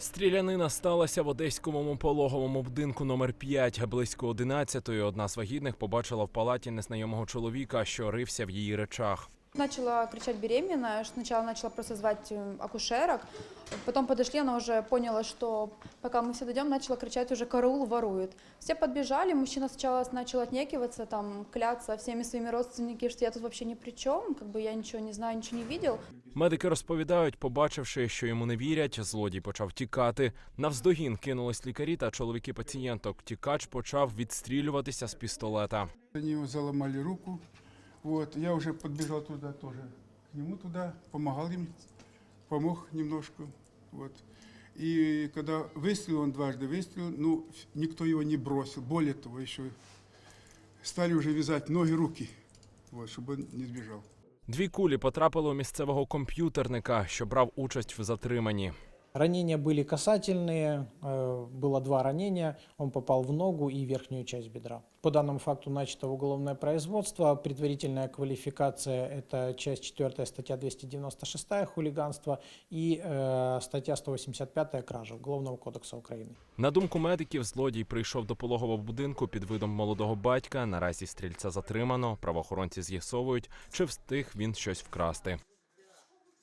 Стрілянина сталася в одеському пологовому будинку номер 5 близько 11-ї. Одна з вагітних побачила в палаті незнайомого чоловіка, що рився в її речах. Начала кричать беременная, сначала начала просто звать э, акушерок, потом подошли, она уже поняла, что пока мы все дойдем, начала кричать уже «караул ворует». Все подбежали, мужчина сначала начал отнекиваться, там, кляться всеми своими родственниками, что я тут вообще ни при чем, как бы я ничего не знаю, ничего не видел. Медики розповідають, побачивши, що йому не вірять, злодій почав тікати. Навздогін кинулись лікарі та чоловіки пацієнток. Тікач почав відстрілюватися з пістолета. Они его заломали руку. Вот, я уже подбежал туда тоже, к нему туда, помогал им, помог немножко. Вот. И когда выстрелил, он дважды выстрелил, ну, никто его не бросил. Более того, еще стали уже вязать ноги, руки, вот, чтобы он не сбежал. Дві кулі потрапили у місцевого комп'ютерника, що брав участь в затриманні. Ранения были касательные, э, было два ранения, он попал в ногу и верхнюю часть бедра. По данному факту начато уголовное производство, предварительная квалификация – это часть 4 статья 296 хулиганство и э, статья 185 кража Уголовного кодекса Украины. На думку медиків, злодій прийшов до пологового будинку під видом молодого батька. Наразі стрільця затримано. Правоохоронці з'ясовують, чи встиг він щось вкрасти.